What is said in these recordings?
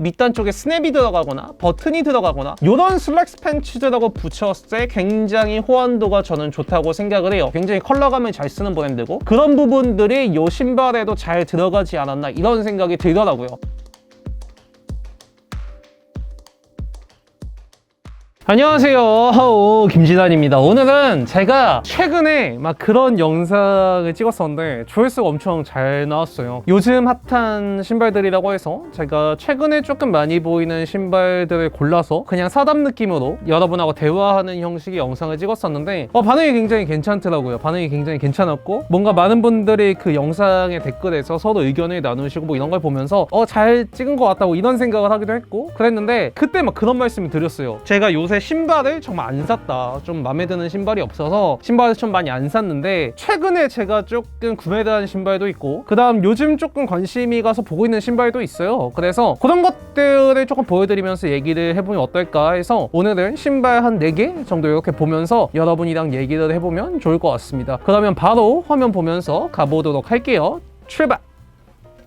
밑단 쪽에 스냅이 들어가거나 버튼이 들어가거나 이런 슬랙 스 팬츠들하고 붙였을 때 굉장히 호환도가 저는 좋다고 생각을 해요. 굉장히 컬러감을 잘 쓰는 브랜드고 그런 부분들이 이 신발에도 잘 들어가지 않았나 이런 생각이 들더라고요. 안녕하세요. 하오 김진환입니다. 오늘은 제가 최근에 막 그런 영상을 찍었었는데 조회수가 엄청 잘 나왔어요. 요즘 핫한 신발들이라고 해서 제가 최근에 조금 많이 보이는 신발들을 골라서 그냥 사담 느낌으로 여러분하고 대화하는 형식의 영상을 찍었었는데 어, 반응이 굉장히 괜찮더라고요. 반응이 굉장히 괜찮았고 뭔가 많은 분들이 그 영상의 댓글에서 서로 의견을 나누시고 뭐 이런 걸 보면서 어 잘 찍은 것 같다고 이런 생각을 하기도 했고 그랬는데 그때 막 그런 말씀을 드렸어요. 제가 요새 신발을 정말 안 샀다. 좀 마음에 드는 신발이 없어서 신발을 좀 많이 안 샀는데 최근에 제가 조금 구매를 한 신발도 있고 그 다음 요즘 조금 관심이 가서 보고 있는 신발도 있어요. 그래서 그런 것들을 조금 보여드리면서 얘기를 해보면 어떨까 해서 오늘은 신발 한 4개 정도 이렇게 보면서 여러분이랑 얘기를 해보면 좋을 것 같습니다. 그러면 바로 화면 보면서 가보도록 할게요. 출발!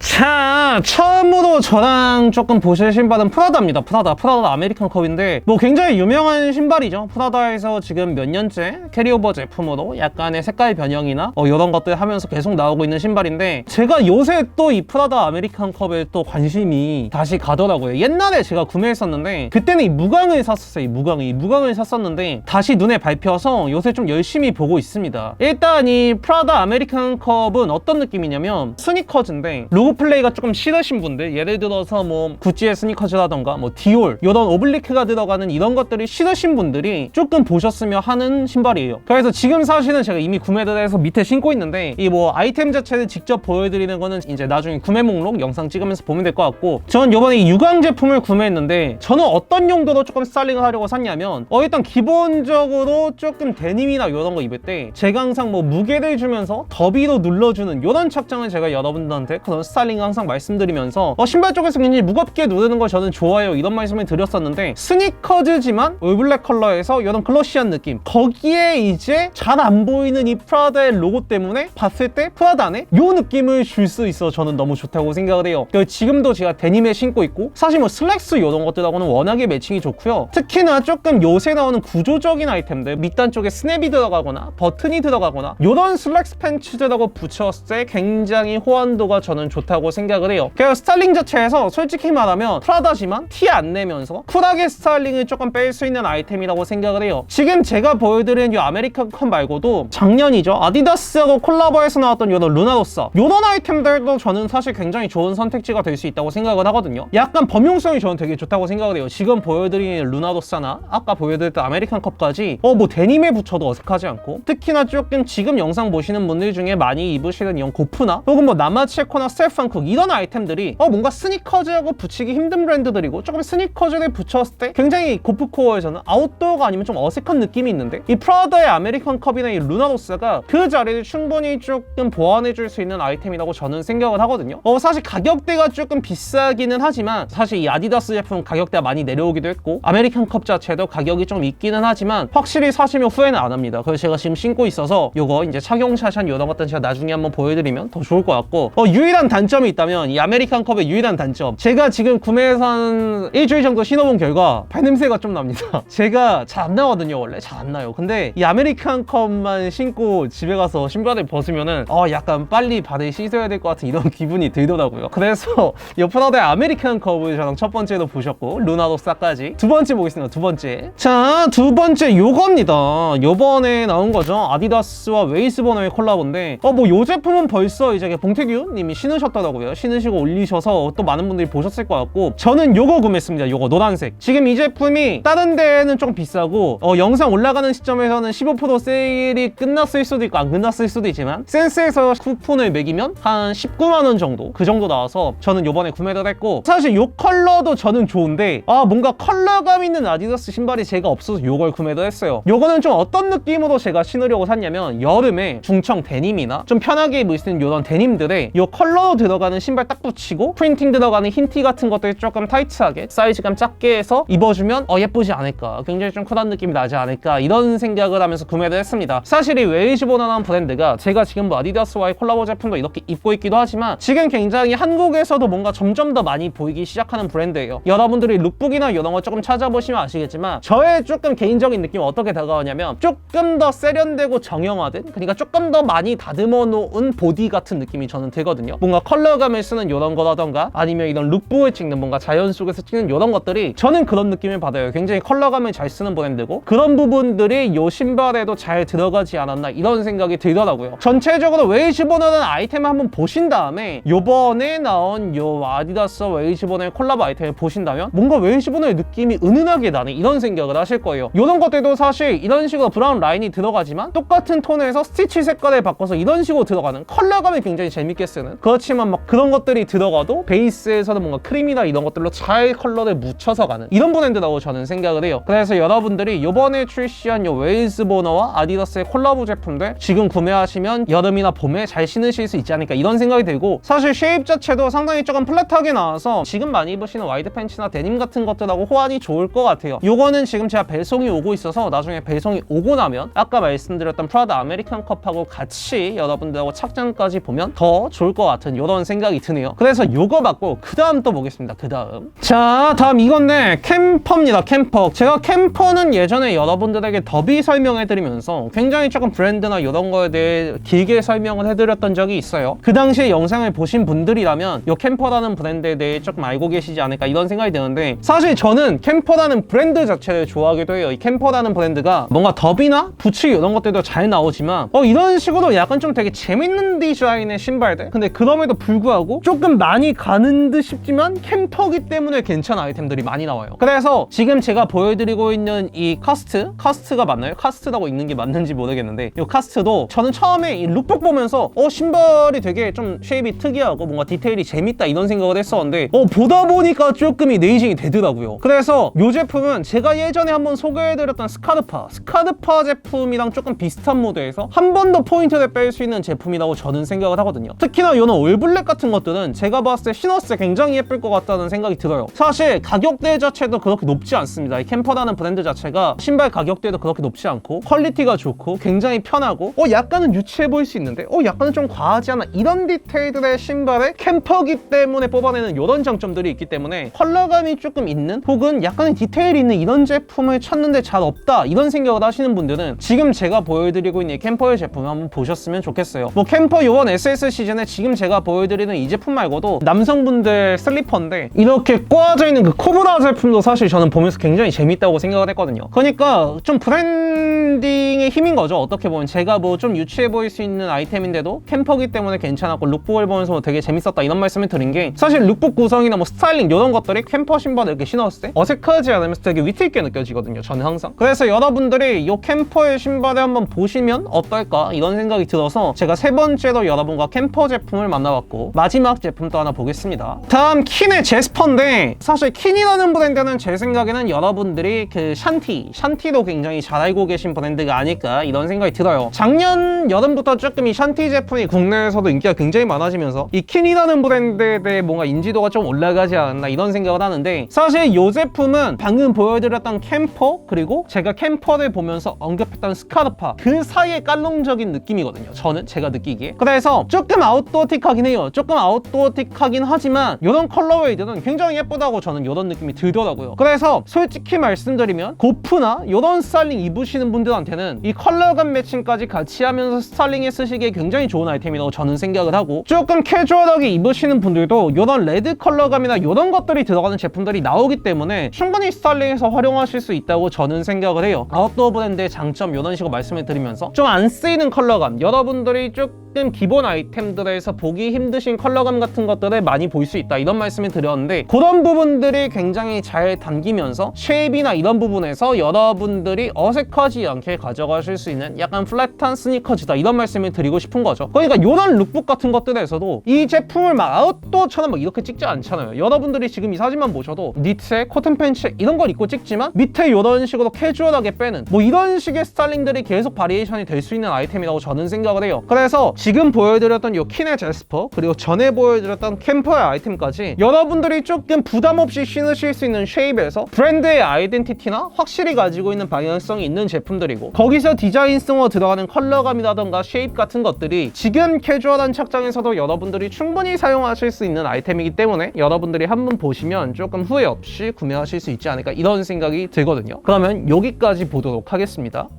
자, 처음으로 저랑 조금 보실 신발은 프라다입니다. 프라다. 프라다 아메리칸 컵인데, 뭐 굉장히 유명한 신발이죠. 프라다에서 지금 몇 년째 캐리오버 제품으로 약간의 색깔 변형이나 어, 이런 것들 하면서 계속 나오고 있는 신발인데, 제가 요새 또 이 프라다 아메리칸 컵에 또 관심이 다시 가더라고요. 옛날에 제가 구매했었는데, 그때는 이 무광을 샀었어요. 이 무광을. 이 무광을 샀었는데, 다시 눈에 밟혀서 요새 좀 열심히 보고 있습니다. 일단 이 프라다 아메리칸 컵은 어떤 느낌이냐면, 스니커즈인데, 로고 플레이가 조금 싫으신 분들 예를 들어서 뭐 구찌의 스니커즈라던가 뭐 디올 이런 오블리크가 들어가는 이런 것들이 싫으신 분들이 조금 보셨으면 하는 신발이에요. 그래서 지금 사실은 제가 이미 구매를 해서 밑에 신고 있는데 이 뭐 아이템 자체를 직접 보여드리는 거는 이제 나중에 구매 목록 영상 찍으면서 보면 될 것 같고 전 이번에 이 유광 제품을 구매했는데 저는 어떤 용도로 조금 스타일링을 하려고 샀냐면 어 일단 기본적으로 조금 데님이나 이런 거 입을 때 제가 항상 뭐 무게를 주면서 더비로 눌러주는 이런 착장을 제가 여러분들한테 그런 스타일링 항상 말씀드리면서 어, 신발 쪽에서 굉장히 무겁게 누르는 걸 저는 좋아요. 이런 말씀을 드렸었는데 스니커즈지만 올블랙 컬러에서 이런 글러시한 느낌. 거기에 이제 잘 안 보이는 이 프라다의 로고 때문에 봤을 때 프라다 안에 이 느낌을 줄 수 있어 저는 너무 좋다고 생각을 해요. 그리고 지금도 제가 데님에 신고 있고 사실 뭐 슬랙스 이런 것들하고는 워낙에 매칭이 좋고요. 특히나 조금 요새 나오는 구조적인 아이템들 밑단 쪽에 스냅이 들어가거나 버튼이 들어가거나 이런 슬랙스 팬츠들하고 붙였을 때 굉장히 호환도가 저는 좋다 고 생각을 해요. 그래서 스타일링 자체에서 솔직히 말하면 프라다지만 티 안 내면서 쿨하게 스타일링을 조금 뺄 수 있는 아이템이라고 생각을 해요. 지금 제가 보여드리는 이 아메리칸 컵 말고도 작년이죠. 아디다스하고 콜라보해서 나왔던 이런 루나로사 이런 아이템들도 저는 사실 굉장히 좋은 선택지가 될 수 있다고 생각을 하거든요. 약간 범용성이 저는 되게 좋다고 생각을 해요. 지금 보여드리는 루나로사나 아까 보여드렸던 아메리칸 컵까지 어 뭐 데님에 붙여도 어색하지 않고 특히나 조금 지금 영상 보시는 분들 중에 많이 입으시는 이런 고프나 혹은 뭐 나마체코나 스테 판쿡 이런 아이템들이 어 뭔가 스니커즈하고 붙이기 힘든 브랜드들이고 조금 스니커즈를 붙였을 때 굉장히 고프코어에서는 아웃도어가 아니면 좀 어색한 느낌이 있는데 이 프라다의 아메리칸 컵이나 이 루나로스가 그 자리를 충분히 조금 보완해줄 수 있는 아이템이라고 저는 생각을 하거든요. 어 사실 가격대가 조금 비싸기는 하지만 사실 이 아디다스 제품 가격대가 많이 내려오기도 했고 아메리칸 컵 자체도 가격이 좀 있기는 하지만 확실히 사시면 후회는 안 합니다. 그래서 제가 지금 신고 있어서 요거 이제 착용샷 이런 것들은 제가 나중에 한번 보여드리면 더 좋을 것 같고 어 유일한 단 점이 있다면 이 아메리칸 컵의 유일한 단점. 제가 지금 구매해서 한 일주일 정도 신어본 결과 발냄새가 좀 납니다. 제가 잘 안 나거든요 원래. 잘 안 나요. 근데 이 아메리칸 컵만 신고 집에 가서 신발을 벗으면은 어 약간 빨리 발을 씻어야 될 것 같은 이런 기분이 들더라고요. 그래서 이 프라다의 아메리칸 컵을 저랑 첫 번째로 보셨고 루나로사까지. 두 번째 보겠습니다 두 번째. 자 두 번째 요겁니다. 요번에 나온 거죠. 아디다스와 웨이스버너의 콜라보인데 어 뭐 요 제품은 벌써 이제 봉태규 님이 신으셨 더라고요? 신으시고 올리셔서 또 많은 분들이 보셨을 것 같고 저는 요거 구매했습니다 요거. 노란색. 지금 이 제품이 다른 데는 좀 비싸고 어, 영상 올라가는 시점에서는 15% 세일이 끝났을 수도 있고 안 끝났을 수도 있지만 센스에서 쿠폰을 매기면 한 19만 원 정도? 그 정도 나와서 저는 요번에 구매를 했고 사실 요 컬러도 저는 좋은데 아 뭔가 컬러감 있는 아디다스 신발이 제가 없어서 요걸 구매를 했어요. 요거는 좀 어떤 느낌으로 제가 신으려고 샀냐면 여름에 중청 데님이나 좀 편하게 입을 수 있는 요런 데님들에 요 컬러로 들어가는 신발 딱 붙이고 프린팅 들어가는 흰 티 같은 것들이 조금 타이트하게 사이즈감 작게 해서 입어주면 어 예쁘지 않을까 굉장히 좀 쿨한 느낌이 나지 않을까 이런 생각을 하면서 구매를 했습니다. 사실 이 웨이즈보너라는 브랜드가 제가 지금 뭐 아디다스와의 콜라보 제품도 이렇게 입고 있기도 하지만 지금 굉장히 한국에서도 뭔가 점점 더 많이 보이기 시작하는 브랜드예요. 여러분들이 룩북이나 이런 거 조금 찾아보시면 아시겠지만 저의 조금 개인적인 느낌은 어떻게 다가오냐면 조금 더 세련되고 정형화된 그러니까 조금 더 많이 다듬어 놓은 보디 같은 느낌이 저는 들거든요. 뭔가 컬러감을 쓰는 이런 거라던가 아니면 이런 룩북을 찍는 뭔가 자연 속에서 찍는 이런 것들이 저는 그런 느낌을 받아요. 굉장히 컬러감을 잘 쓰는 브랜드고 그런 부분들이 요 신발에도 잘 들어가지 않았나 이런 생각이 들더라고요. 전체적으로 웨이즈보너는 아이템을 한번 보신 다음에 요번에 나온 요 아디다스 웨이즈보너의 콜라보 아이템을 보신다면 뭔가 웨이즈보너의 느낌이 은은하게 나는 이런 생각을 하실 거예요. 이런 것들도 사실 이런 식으로 브라운 라인이 들어가지만 똑같은 톤에서 스티치 색깔을 바꿔서 이런 식으로 들어가는 컬러감이 굉장히 재밌게 쓰는 그렇지만 막 그런 것들이 들어가도 베이스에서는 뭔가 크림이나 이런 것들로 잘 컬러를 묻혀서 가는 이런 브랜드라고 저는 생각을 해요. 그래서 여러분들이 요번에 출시한 요 웨이즈보너와 아디다스의 콜라보 제품들 지금 구매하시면 여름이나 봄에 잘 신으실 수 있지 않을까 이런 생각이 들고 사실 쉐입 자체도 상당히 조금 플랫하게 나와서 지금 많이 입으시는 와이드 팬츠나 데님 같은 것들하고 호환이 좋을 것 같아요. 요거는 지금 제가 배송이 오고 있어서 나중에 배송이 오고 나면 아까 말씀드렸던 프라다 아메리칸 컵하고 같이 여러분들하고 착장까지 보면 더 좋을 것 같은 이런 생각이 드네요. 그래서 요거 받고 그 다음 또 보겠습니다. 그 다음. 자 다음 이건데 캠퍼입니다 캠퍼. 제가 캠퍼는 예전에 여러분들에게 더비 설명해드리면서 굉장히 조금 브랜드나 이런 거에 대해 길게 설명을 해드렸던 적이 있어요. 그 당시에 영상을 보신 분들이라면 요 캠퍼라는 브랜드에 대해 조금 알고 계시지 않을까 이런 생각이 드는데 사실 저는 캠퍼라는 브랜드 자체를 좋아하기도 해요. 이 캠퍼라는 브랜드가 뭔가 더비나 부츠 이런 것들도 잘 나오지만 어 이런 식으로 약간 좀 되게 재밌는 디자인의 신발들? 근데 그럼에도 불구하고 조금 많이 가는 듯 싶지만 캠퍼기 때문에 괜찮은 아이템들이 많이 나와요. 그래서 지금 제가 보여드리고 있는 이 카스트 카스트가 맞나요? 카스트라고 읽는 게 맞는지 모르겠는데 이 카스트도 저는 처음에 이 룩북 보면서 어 신발이 되게 좀 쉐입이 특이하고 뭔가 디테일이 재밌다 이런 생각을 했었는데 어 보다 보니까 조금 이 네이징이 되더라고요. 그래서 이 제품은 제가 예전에 한번 소개해드렸던 스카르파 스카르파 제품이랑 조금 비슷한 모드에서 한 번 더 포인트를 뺄 수 있는 제품이라고 저는 생각을 하거든요. 특히나 이런 올 블랙 같은 것들은 제가 봤을 때 신었을 때 굉장히 예쁠 것 같다는 생각이 들어요. 사실 가격대 자체도 그렇게 높지 않습니다. 이 캠퍼라는 브랜드 자체가 신발 가격대도 그렇게 높지 않고 퀄리티가 좋고 굉장히 편하고 어 약간은 유치해 보일 수 있는데 어 약간은 좀 과하지 않아. 이런 디테일들의 신발에 캠퍼기 때문에 뽑아내는 이런 장점들이 있기 때문에 컬러감이 조금 있는 혹은 약간의 디테일이 있는 이런 제품을 찾는데 잘 없다 이런 생각을 하시는 분들은 지금 제가 보여드리고 있는 이 캠퍼의 제품 한번 보셨으면 좋겠어요. 뭐 캠퍼 요번 SS 시즌에 지금 제가 보여 드리는 이 제품 말고도 남성분들 슬리퍼인데 이렇게 꼬아져 있는 그 코브라 제품도 사실 저는 보면서 굉장히 재밌다고 생각을 했거든요. 그러니까 좀 브랜딩의 힘인 거죠 어떻게 보면. 제가 뭐 좀 유치해 보일 수 있는 아이템인데도 캠퍼기 때문에 괜찮았고 룩북을 보면서 뭐 되게 재밌었다 이런 말씀을 드린 게 사실 룩북 구성이나 뭐 스타일링 이런 것들이 캠퍼 신발을 이렇게 신었을 때 어색하지 않으면서 되게 위트 있게 느껴지거든요 저는 항상. 그래서 여러분들이 이 캠퍼의 신발을 한번 보시면 어떨까 이런 생각이 들어서 제가 세 번째로 여러분과 캠퍼 제품을 만나봤고 마지막 제품 또 하나 보겠습니다. 다음 킨의 제스퍼인데 사실 킨이라는 브랜드는 제 생각에는 여러분들이 그 샨티 샨티도 굉장히 잘 알고 계신 브랜드가 아닐까 이런 생각이 들어요. 작년 여름부터 조금 이 샨티 제품이 국내에서도 인기가 굉장히 많아지면서 이 킨이라는 브랜드에 대해 뭔가 인지도가 좀 올라가지 않았나 이런 생각을 하는데 사실 이 제품은 방금 보여드렸던 캠퍼 그리고 제가 캠퍼를 보면서 언급했던 스카르파 그 사이의 깔롱적인 느낌이거든요. 저는 제가 느끼기에. 그래서 조금 아웃도어틱하긴 해요 조금 아웃도어틱하긴 하지만 이런 컬러웨이들은 굉장히 예쁘다고 저는 이런 느낌이 들더라고요. 그래서 솔직히 말씀드리면 고프나 이런 스타일링 입으시는 분들한테는 이 컬러감 매칭까지 같이 하면서 스타일링에 쓰시기에 굉장히 좋은 아이템이라고 저는 생각을 하고 조금 캐주얼하게 입으시는 분들도 이런 레드 컬러감이나 이런 것들이 들어가는 제품들이 나오기 때문에 충분히 스타일링에서 활용하실 수 있다고 저는 생각을 해요. 아웃도어 브랜드의 장점 이런 식으로 말씀을 드리면서 좀 안 쓰이는 컬러감 여러분들이 조금 기본 아이템들에서 보기 힘드신 컬러감 같은 것들을 많이 볼 수 있다 이런 말씀을 드렸는데 그런 부분들이 굉장히 잘 담기면서 쉐입이나 이런 부분에서 여러분들이 어색하지 않게 가져가실 수 있는 약간 플랫한 스니커즈다 이런 말씀을 드리고 싶은 거죠. 그러니까 이런 룩북 같은 것들에서도 이 제품을 막 아웃도어처럼 막 이렇게 찍지 않잖아요. 여러분들이 지금 이 사진만 보셔도 니트에 코튼 팬츠 이런 걸 입고 찍지만 밑에 이런 식으로 캐주얼하게 빼는 뭐 이런 식의 스타일링들이 계속 바리에이션이 될 수 있는 아이템이라고 저는 생각을 해요. 그래서 지금 보여드렸던 요 키네 제스퍼 그리고 전에 보여드렸던 캠퍼의 아이템까지 여러분들이 조금 부담 없이 신으실 수 있는 쉐입에서 브랜드의 아이덴티티나 확실히 가지고 있는 방향성이 있는 제품들이고 거기서 디자인성으로 들어가는 컬러감이라던가 쉐입 같은 것들이 지금 캐주얼한 착장에서도 여러분들이 충분히 사용하실 수 있는 아이템이기 때문에 여러분들이 한번 보시면 조금 후회 없이 구매하실 수 있지 않을까 이런 생각이 들거든요. 그러면 여기까지 보도록 하겠습니다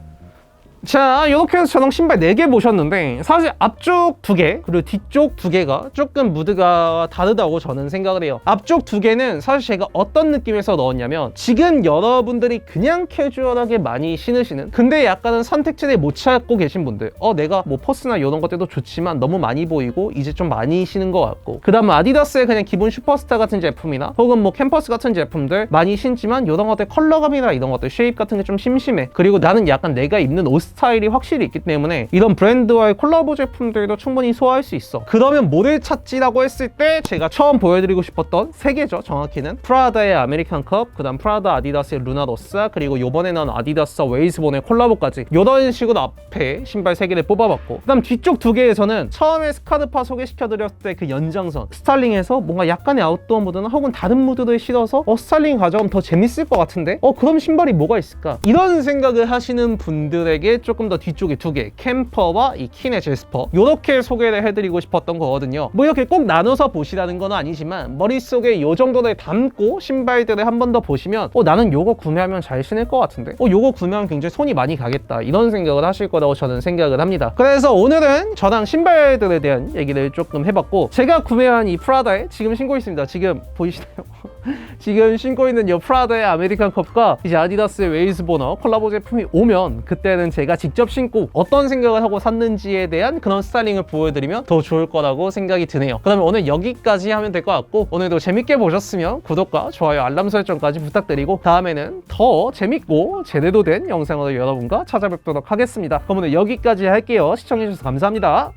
자 이렇게 해서 저랑 신발 4개 보셨는데 사실 앞쪽 2개 그리고 뒤쪽 2개가 조금 무드가 다르다고 저는 생각을 해요. 앞쪽 2개는 사실 제가 어떤 느낌에서 넣었냐면 지금 여러분들이 그냥 캐주얼하게 많이 신으시는 근데 약간은 선택지를 못 찾고 계신 분들 어 내가 뭐 퍼스나 이런 것들도 좋지만 너무 많이 보이고 이제 좀 많이 신은 것 같고 그 다음 아디다스의 그냥 기본 슈퍼스타 같은 제품이나 혹은 뭐 캠퍼스 같은 제품들 많이 신지만 이런 것들 컬러감이나 이런 것들 쉐입 같은 게 좀 심심해. 그리고 나는 약간 내가 입는 옷 스타일이 확실히 있기 때문에 이런 브랜드와의 콜라보 제품들도 충분히 소화할 수 있어. 그러면 뭐를 찾지라고 했을 때 제가 처음 보여드리고 싶었던 세 개죠 정확히는. 프라다의 아메리칸 컵 그다음 프라다 아디다스의 루나로사 그리고 요번에 나온 아디다스 웨이즈본의 콜라보까지 이런 식으로 앞에 신발 세 개를 뽑아봤고 그다음 뒤쪽 두 개에서는 처음에 스카드파 소개시켜드렸을 때 그 연장선 스타일링에서 뭔가 약간의 아웃도어 무드나 혹은 다른 무드를 실어서 어 스타일링 가져가면 더 재밌을 것 같은데? 어 그럼 신발이 뭐가 있을까? 이런 생각을 하시는 분들에게 조금 더 뒤쪽에 두 개 캠퍼와 이 키네 제스퍼. 이렇게 소개를 해드리고 싶었던 거거든요. 뭐 이렇게 꼭 나눠서 보시라는 건 아니지만 머릿속에 요 정도를 담고 신발들을 한 번 더 보시면 어 나는 요거 구매하면 잘 신을 것 같은데? 어 요거 구매하면 굉장히 손이 많이 가겠다. 이런 생각을 하실 거라고 저는 생각을 합니다. 그래서 오늘은 저랑 신발들에 대한 얘기를 조금 해봤고 제가 구매한 이 프라다에 지금 신고 있습니다. 지금 보이시나요? 지금 신고 있는 이 프라다의 아메리칸 컵과 이제 아디다스의 웨이즈보너 콜라보 제품이 오면 그때는 제가 직접 신고 어떤 생각을 하고 샀는지에 대한 그런 스타일링을 보여드리면 더 좋을 거라고 생각이 드네요. 그러면 오늘 여기까지 하면 될 것 같고 오늘도 재밌게 보셨으면 구독과 좋아요 알람 설정까지 부탁드리고 다음에는 더 재밌고 제대로 된 영상으로 여러분과 찾아뵙도록 하겠습니다. 그럼 오늘 여기까지 할게요. 시청해주셔서 감사합니다.